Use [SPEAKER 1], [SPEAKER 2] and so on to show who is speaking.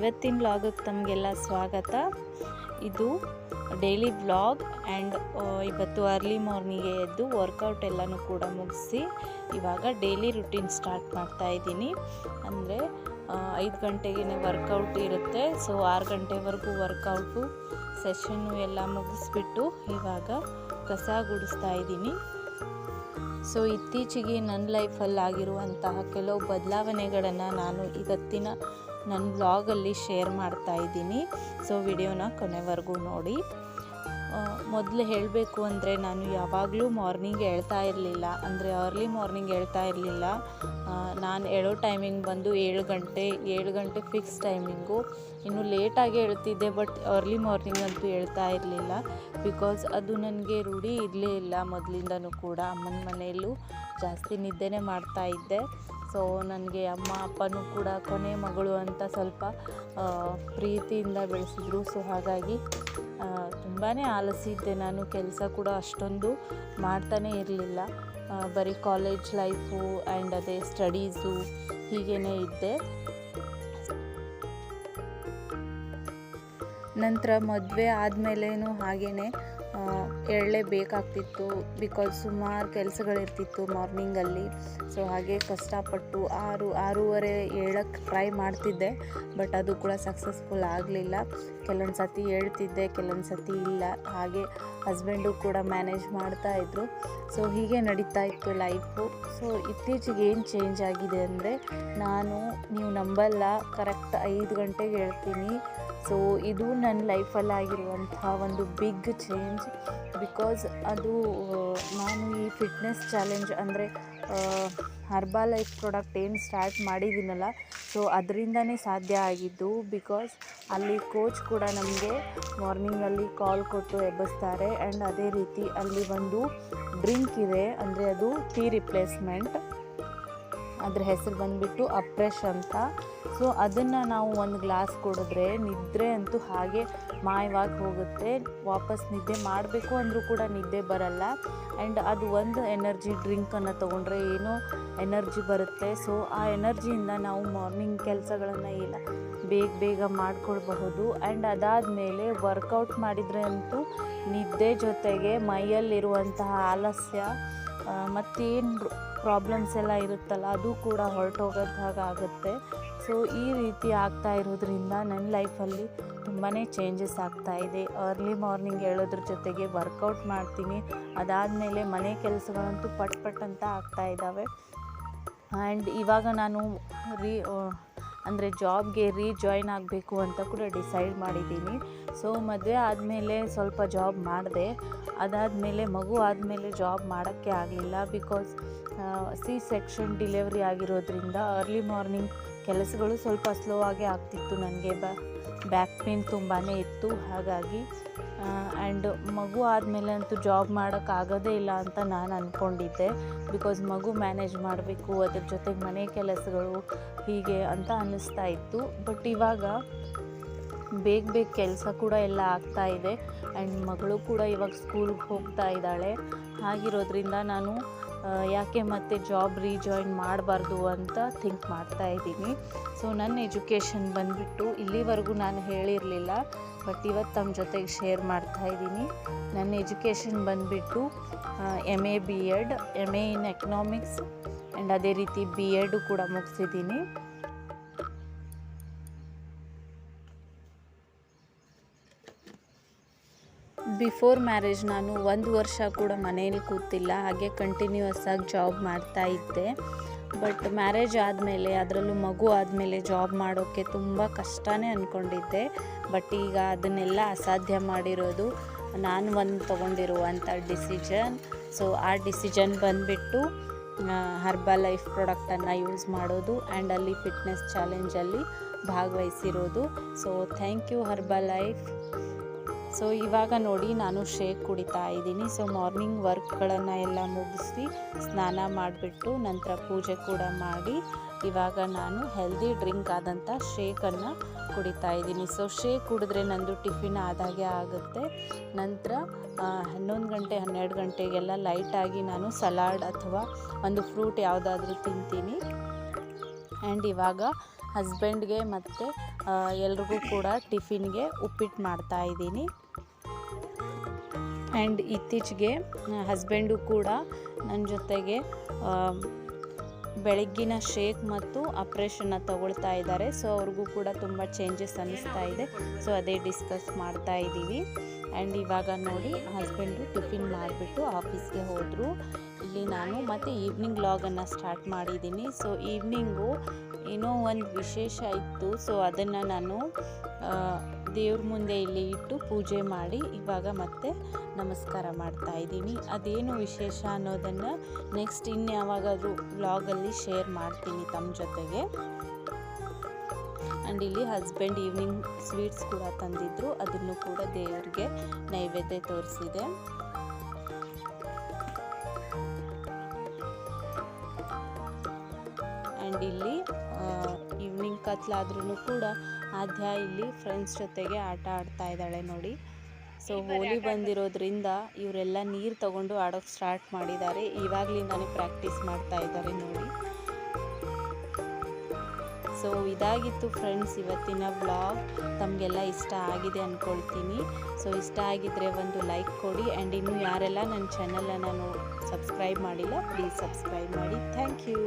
[SPEAKER 1] ಇವತ್ತಿನ ವ್ಲಾಗಕ್ಕೆ ತಮಗೆಲ್ಲ ಸ್ವಾಗತ. ಇದು ಡೈಲಿ ವ್ಲಾಗ್ ಆ್ಯಂಡ್ ಇವತ್ತು ಅರ್ಲಿ ಮಾರ್ನಿಂಗೇ ಎದ್ದು ವರ್ಕೌಟ್ ಎಲ್ಲನೂ ಕೂಡ ಮುಗಿಸಿ ಇವಾಗ ಡೈಲಿ ರುಟೀನ್ ಸ್ಟಾರ್ಟ್ ಮಾಡ್ತಾ ಇದ್ದೀನಿ. ಅಂದರೆ ಐದು ಗಂಟೆಗೇ ವರ್ಕೌಟ್ ಇರುತ್ತೆ. ಸೊ ಆರು ಗಂಟೆವರೆಗೂ ವರ್ಕೌಟು ಸೆಷನ್ನು ಎಲ್ಲ ಮುಗಿಸ್ಬಿಟ್ಟು ಇವಾಗ ಕಸ ಗುಡಿಸ್ತಾ ಇದ್ದೀನಿ. ಸೊ ಇತ್ತೀಚೆಗೆ ನನ್ನ ಲೈಫಲ್ಲಿ ಆಗಿರುವಂತಹ ಕೆಲವು ಬದಲಾವಣೆಗಳನ್ನು ನಾನು ಇವತ್ತಿನ ನನ್ನ ಬ್ಲಾಗಲ್ಲಿ ಶೇರ್ ಮಾಡ್ತಾ ಇದ್ದೀನಿ. ಸೊ ವಿಡಿಯೋನ ಕೊನೆವರೆಗೂ ನೋಡಿ. ಮೊದಲು ಹೇಳಬೇಕು ಅಂದರೆ ನಾನು ಯಾವಾಗಲೂ ಮಾರ್ನಿಂಗ್ ಹೇಳ್ತಾ ಇರಲಿಲ್ಲ. ಅಂದರೆ ಅರ್ಲಿ ಮಾರ್ನಿಂಗ್ ಹೇಳ್ತಾ ಇರಲಿಲ್ಲ. ನಾನು ಹೇಳೋ ಟೈಮಿಂಗ್ ಬಂದು ಏಳು ಗಂಟೆ ಏಳು ಗಂಟೆ ಫಿಕ್ಸ್ ಟೈಮಿಂಗು ಇನ್ನು ಲೇಟಾಗಿ ಹೇಳ್ತಿದ್ದೆ ಬಟ್ ಅರ್ಲಿ ಮಾರ್ನಿಂಗ್ ಅಂತೂ ಹೇಳ್ತಾ ಇರಲಿಲ್ಲ. ಬಿಕಾಸ್ ಅದು ನನಗೆ ರೂಢಿ ಇರಲೇ ಇಲ್ಲ ಮೊದಲಿಂದನೂ ಕೂಡ. ಅಮ್ಮನ ಮನೆಯಲ್ಲೂ ಜಾಸ್ತಿ ನಿದ್ದೆನೇ ಮಾಡ್ತಾ ಇದ್ದೆ. ಸೊ ನನಗೆ ಅಮ್ಮ, ಅಪ್ಪನೂ ಕೂಡ ಕೊನೆ ಮಗಳು ಅಂತ ಸ್ವಲ್ಪ ಪ್ರೀತಿಯಿಂದ ಬೆಳೆಸಿದ್ರು. ಸೊ ಹಾಗಾಗಿ ತುಂಬಾ ಆಲಸಿದ್ದೆ ನಾನು. ಕೆಲಸ ಕೂಡ ಅಷ್ಟೊಂದು ಮಾಡ್ತಾನೇ ಇರಲಿಲ್ಲ. ಬರೀ ಕಾಲೇಜ್ ಲೈಫು ಆ್ಯಂಡ್ ಅದೇ ಸ್ಟಡೀಸು ಹೀಗೇ ಇದ್ದೆ. ನಂತರ ಮದುವೆ ಆದಮೇಲೇನೂ ಹಾಗೇ ಬೇಕಾಗ್ತಿತ್ತು ಬಿಕಾಸ್ ಸುಮಾರು ಕೆಲಸಗಳಿರ್ತಿತ್ತು ಮಾರ್ನಿಂಗಲ್ಲಿ. ಸೊ ಹಾಗೆ ಕಷ್ಟಪಟ್ಟು ಆರು, ಆರೂವರೆ ಏಳಕ್ಕೆ ಟ್ರೈ ಮಾಡ್ತಿದ್ದೆ ಬಟ್ ಅದು ಕೂಡ ಸಕ್ಸಸ್ಫುಲ್ ಆಗಲಿಲ್ಲ. ಕೆಲವೊಂದು ಸತಿ ಹೇಳ್ತಿದ್ದೆ, ಕೆಲವೊಂದು ಸತಿ ಇಲ್ಲ. ಹಾಗೆ ಹಸ್ಬೆಂಡು ಕೂಡ ಮ್ಯಾನೇಜ್ ಮಾಡ್ತಾಯಿದ್ರು ಸೊ ಹೀಗೆ ನಡೀತಾ ಇತ್ತು ಲೈಫು ಸೊ ಇತ್ತೀಚೆಗೆ ಏನು ಚೇಂಜ್ ಆಗಿದೆ ಅಂದರೆ, ನಾನು ನೀವು ನಂಬಲ್ಲ ಕರೆಕ್ಟ್ ಐದು ಗಂಟೆಗೆ ಹೇಳ್ತೀನಿ. ಸೊ ಇದು ನನ್ನ ಲೈಫಲ್ಲಿ ಆಗಿರುವಂತಹ ಒಂದು ಬಿಗ್ ಚೇಂಜ್ ಬಿಕಾಸ್ ಅದು ನಾನು ಈ ಫಿಟ್ನೆಸ್ ಚಾಲೆಂಜ್ ಅಂದರೆ ಹರ್ಬಾ ಲೈಫ್ ಪ್ರಾಡಕ್ಟ್ ಏನು ಸ್ಟಾರ್ಟ್ ಮಾಡಿದ್ದೀನಲ್ಲ ಸೊ ಅದರಿಂದನೇ ಸಾಧ್ಯ ಆಗಿದ್ದು ಬಿಕಾಸ್ ಅಲ್ಲಿ ಕೋಚ್ ಕೂಡ ನಮಗೆ ಮಾರ್ನಿಂಗಲ್ಲಿ ಕಾಲ್ ಕೊಟ್ಟು ಎಬ್ಬಿಸ್ತಾರೆ ಆ್ಯಂಡ್ ಅದೇ ರೀತಿ ಅಲ್ಲಿ ಒಂದು ಡ್ರಿಂಕ್ ಇದೆ, ಅಂದರೆ ಅದು ಟೀ ರಿಪ್ಲೇಸ್ಮೆಂಟ್ ಅದ್ರ ಹೆಸರು ಬಂದುಬಿಟ್ಟು ಅಪ್ರೆಶ್ ಅಂತ. ಸೊ ಅದನ್ನು ನಾವು ಒಂದು ಗ್ಲಾಸ್ ಕುಡಿದ್ರೆ ನಿದ್ರೆ ಅಂತೂ ಹಾಗೆ ಮಾಯವಾಗಿ ಹೋಗುತ್ತೆ. ವಾಪಸ್ ನಿದ್ದೆ ಮಾಡಬೇಕು ಅಂದರೂ ಕೂಡ ನಿದ್ದೆ ಬರಲ್ಲ. ಆ್ಯಂಡ್ ಅದು ಒಂದು ಎನರ್ಜಿ ಡ್ರಿಂಕನ್ನು ತೊಗೊಂಡ್ರೆ ಏನೋ ಎನರ್ಜಿ ಬರುತ್ತೆ. ಸೊ ಆ ಎನರ್ಜಿಯಿಂದ ನಾವು ಮಾರ್ನಿಂಗ್ ಕೆಲಸಗಳನ್ನು ಇಲ್ಲ ಬೇಗ ಬೇಗ ಮಾಡಿಕೊಳ್ಬಹುದು. ಆ್ಯಂಡ್ ಅದಾದಮೇಲೆ ವರ್ಕೌಟ್ ಮಾಡಿದರೆ ಅಂತೂ ನಿದ್ದೆ ಜೊತೆಗೆ ಮೈಯಲ್ಲಿರುವಂತಹ ಆಲಸ್ಯ ಮತ್ತೇನು ಪ್ರಾಬ್ಲಮ್ಸ್ ಎಲ್ಲ ಇರುತ್ತಲ್ಲ, ಅದು ಕೂಡ ಹೊರಟೋಗೋದ ಆಗುತ್ತೆ. ಸೊ ಈ ರೀತಿ ಆಗ್ತಾ ಇರೋದ್ರಿಂದ ನನ್ನ ಲೈಫಲ್ಲಿ ತುಂಬಾ ಚೇಂಜಸ್ ಆಗ್ತಾ ಇದೆ. ಅರ್ಲಿ ಮಾರ್ನಿಂಗ್ ಹೇಳೋದ್ರ ಜೊತೆಗೆ ವರ್ಕೌಟ್ ಮಾಡ್ತೀನಿ. ಅದಾದಮೇಲೆ ಮನೆ ಕೆಲಸಗಳಂತೂ ಪಟ್ ಪಟ್ ಅಂತ ಆಗ್ತಾ ಇದ್ದಾವೆ. ಆ್ಯಂಡ್ ಇವಾಗ ನಾನು ರೀ ಅಂದರೆ ಜಾಬ್ಗೆ ರೀಜಾಯ್ನ್ ಆಗಬೇಕು ಅಂತ ಕೂಡ ಡಿಸೈಡ್ ಮಾಡಿದ್ದೀನಿ. ಸೊ ಮದುವೆ ಆದಮೇಲೆ ಸ್ವಲ್ಪ ಜಾಬ್ ಮಾಡಿದೆ. ಅದಾದಮೇಲೆ ಮಗು ಆದಮೇಲೆ ಜಾಬ್ ಮಾಡೋಕ್ಕೆ ಆಗಲಿಲ್ಲ ಬಿಕಾಸ್ ಸಿ ಸೆಕ್ಷನ್ ಡಿಲೆವರಿ ಆಗಿರೋದ್ರಿಂದ ಅರ್ಲಿ ಮಾರ್ನಿಂಗ್ ಕೆಲಸಗಳು ಸ್ವಲ್ಪ ಸ್ಲೋ ಆಗಿ ಆಗ್ತಿತ್ತು ನನಗೆ. ಬ್ಯಾಕ್ ಪೇನ್ ತುಂಬಾ ಇತ್ತು. ಹಾಗಾಗಿ ಆ್ಯಂಡ್ ಮಗು ಆದಮೇಲೆ ಅಂತೂ ಜಾಬ್ ಮಾಡೋಕ್ಕಾಗೋದೇ ಇಲ್ಲ ಅಂತ ನಾನು ಅಂದ್ಕೊಂಡಿದ್ದೆ ಬಿಕಾಸ್ ಮಗು ಮ್ಯಾನೇಜ್ ಮಾಡಬೇಕು, ಅದ್ರ ಜೊತೆಗೆ ಮನೆ ಕೆಲಸಗಳು ಹೀಗೆ ಅಂತ ಅನ್ನಿಸ್ತಾ ಇತ್ತು. ಬಟ್ ಇವಾಗ ಬೇಗ ಬೇಗ ಕೆಲಸ ಕೂಡ ಎಲ್ಲ ಆಗ್ತಾ ಇದೆ. ಆ್ಯಂಡ್ ಮಗಳು ಕೂಡ ಇವಾಗ ಸ್ಕೂಲ್ಗೆ ಹೋಗ್ತಾ ಇದ್ದಾಳೆ. ಹಾಗಿರೋದ್ರಿಂದ ನಾನು ಯಾಕೆ ಮತ್ತೆ ಜಾಬ್ ರೀಜಾಯಿನ್ ಮಾಡಬಾರ್ದು ಅಂತ ಥಿಂಕ್ ಮಾಡ್ತಾ ಇದ್ದೀನಿ. ಸೊ ನನ್ನ ಎಜುಕೇಷನ್ ಬಂದುಬಿಟ್ಟು ಇಲ್ಲಿವರೆಗೂ ನಾನು ಹೇಳಿರಲಿಲ್ಲ ಬಟ್ ಇವತ್ತು ತಮ್ಮ ಜೊತೆಗೆ ಶೇರ್ ಮಾಡ್ತಾ ಇದ್ದೀನಿ. ನನ್ನ ಎಜುಕೇಷನ್ ಬಂದುಬಿಟ್ಟು M A B Ed M A in economics and ಅದೇ ರೀತಿ ಬಿ ಎಡು ಕೂಡ ಮುಗಿಸಿದ್ದೀನಿ. ಬಿಫೋರ್ ಮ್ಯಾರೇಜ್ ನಾನು ಒಂದು ವರ್ಷ ಕೂಡ ಮನೇಲಿ ಕೂತಿಲ್ಲ, ಹಾಗೆ ಕಂಟಿನ್ಯೂಸ್ ಆಗಿ ಜಾಬ್ ಮಾಡ್ತಾ ಇದ್ದೆ. ಬಟ್ ಮ್ಯಾರೇಜ್ ಆದಮೇಲೆ, ಅದರಲ್ಲೂ ಮಗು ಆದಮೇಲೆ ಜಾಬ್ ಮಾಡೋಕ್ಕೆ ತುಂಬ ಕಷ್ಟನೇ ಅಂದ್ಕೊಂಡಿದ್ದೆ ಬಟ್ ಈಗ ಅದನ್ನೆಲ್ಲ ಅಸಾಧ್ಯ ಮಾಡಿರೋದು ನಾನು ಒಂದು ತೊಗೊಂಡಿರುವಂಥ ಡಿಸಿಷನ್ ಸೊ ಆ ಡಿಸಿಷನ್ ಬಂದುಬಿಟ್ಟು ಹರ್ಬಾ ಲೈಫ್ ಪ್ರಾಡಕ್ಟನ್ನು ಯೂಸ್ ಮಾಡೋದು ಆ್ಯಂಡ್ ಅಲ್ಲಿ ಫಿಟ್ನೆಸ್ ಚಾಲೆಂಜಲ್ಲಿ ಭಾಗವಹಿಸಿರೋದು. So thank you Herbalife so ಇವಾಗ ನೋಡಿ ನಾನು ಶೇಕ್ ಕುಡಿತಾ ಇದ್ದೀನಿ. ಸೊ ಮಾರ್ನಿಂಗ್ ವರ್ಕ್ಗಳನ್ನು ಎಲ್ಲ ಮುಗಿಸಿ ಸ್ನಾನ ಮಾಡಿಬಿಟ್ಟು ನಂತರ ಪೂಜೆ ಕೂಡ ಮಾಡಿ ಇವಾಗ ನಾನು ಹೆಲ್ದಿ ಡ್ರಿಂಕ್ ಆದಂಥ ಶೇಕನ್ನು ಕುಡಿತಾ ಇದ್ದೀನಿ. ಸೊ ಶೇಕ್ ಕುಡಿದ್ರೆ ನಂದು ಟಿಫಿನ್ ಆದಾಗೆ ಆಗುತ್ತೆ. ನಂತರ ಹನ್ನೊಂದು ಗಂಟೆ, ಹನ್ನೆರಡು ಗಂಟೆಗೆಲ್ಲ ಲೈಟಾಗಿ ನಾನು ಸಲಾಡ್ ಅಥವಾ ಒಂದು ಫ್ರೂಟ್ ಯಾವುದಾದ್ರೂ ತಿಂತೀನಿ. ಆ್ಯಂಡ್ ಇವಾಗ ಹಸ್ಬೆಂಡ್ಗೆ ಮತ್ತು ಎಲ್ರಿಗೂ ಕೂಡ ಟಿಫಿನ್ಗೆ ಉಪ್ಪಿಟ್ಟು ಮಾಡ್ತಾ ಇದ್ದೀನಿ. ಆ್ಯಂಡ್ ಇತ್ತೀಚೆಗೆ ಹಸ್ಬೆಂಡು ಕೂಡ ನನ್ನ ಜೊತೆಗೆ ಬೆಳಗ್ಗಿನ ಶೇಕ್ ಮತ್ತು ಆಪ್ರೇಷನ್ನ ತಗೊಳ್ತಾ ಇದ್ದಾರೆ. ಸೊ, ಅವ್ರಿಗೂ ಕೂಡ ತುಂಬ ಚೇಂಜಸ್ ಅನ್ನಿಸ್ತಾ ಇದೆ. ಸೊ, ಅದೇ ಡಿಸ್ಕಸ್ ಮಾಡ್ತಾ ಇದ್ದೀವಿ. ಆ್ಯಂಡ್ ಇವಾಗ ನೋಡಿ, ಹಸ್ಬೆಂಡು ಟಿಫಿನ್ ಮಾಡಿಬಿಟ್ಟು ಆಫೀಸ್ಗೆ ಹೋದರು. ಇಲ್ಲಿ ನಾನು ಮತ್ತು ಈವ್ನಿಂಗ್ ಲಾಗನ್ನು ಸ್ಟಾರ್ಟ್ ಮಾಡಿದ್ದೀನಿ. ಸೊ ಈವ್ನಿಂಗು ಏನೋ ಒಂದು ವಿಶೇಷ ಇತ್ತು. ಸೊ, ಅದನ್ನು ನಾನು ದೇವ್ರ ಮುಂದೆ ಇಲ್ಲಿ ಇಟ್ಟು ಪೂಜೆ ಮಾಡಿ ಇವಾಗ ಮತ್ತೆ ನಮಸ್ಕಾರ ಮಾಡ್ತಾ ಇದ್ದೀನಿ. ಅದೇನು ವಿಶೇಷ ಅನ್ನೋದನ್ನು ನೆಕ್ಸ್ಟ್ ಇನ್ಯಾವಾಗಾದರೂ ವ್ಲಾಗಲ್ಲಿ ಶೇರ್ ಮಾಡ್ತೀನಿ ತಮ್ಮ ಜೊತೆಗೆ. ಆ್ಯಂಡ್ ಇಲ್ಲಿ ಹಸ್ಬೆಂಡ್ ಈವ್ನಿಂಗ್ ಸ್ವೀಟ್ಸ್ ಕೂಡ ತಂದಿದ್ರು. ಅದನ್ನು ಕೂಡ ದೇವರಿಗೆ ನೈವೇದ್ಯ ತೋರಿಸಿದೆ. ಆ್ಯಂಡ್ ಇಲ್ಲಿ ಕತ್ಲಾದ್ರೂ ಕೂಡ ಆದ್ಯ ಇಲ್ಲಿ ಫ್ರೆಂಡ್ಸ್ ಜೊತೆಗೆ ಆಟ ಆಡ್ತಾ ಇದ್ದಾಳೆ ನೋಡಿ. ಸೊ ಹೋಲಿ ಬಂದಿರೋದ್ರಿಂದ ಇವರೆಲ್ಲ ನೀರು ತಗೊಂಡು ಆಡೋಕ್ಕೆ ಸ್ಟಾರ್ಟ್ ಮಾಡಿದ್ದಾರೆ. ಇವಾಗಲಿಂದಾನೇ ಪ್ರಾಕ್ಟೀಸ್ ಮಾಡ್ತಾ ಇದ್ದಾರೆ ನೋಡಿ. ಸೊ ಇದಾಗಿತ್ತು ಫ್ರೆಂಡ್ಸ್ ಇವತ್ತಿನ ಬ್ಲಾಗ್ ತಮಗೆಲ್ಲ ಇಷ್ಟ ಆಗಿದೆ ಅಂದ್ಕೊಳ್ತೀನಿ ಸೊ ಇಷ್ಟ ಆಗಿದ್ದರೆ ಒಂದು ಲೈಕ್ ಕೊಡಿ. ಆ್ಯಂಡ್ ಇನ್ನು ಯಾರೆಲ್ಲ ನನ್ನ ಚಾನಲನ್ನು ಸಬ್ಸ್ಕ್ರೈಬ್ ಮಾಡಿಲ್ಲ ಪ್ಲೀಸ್ ಸಬ್ಸ್ಕ್ರೈಬ್ ಮಾಡಿ. Thank you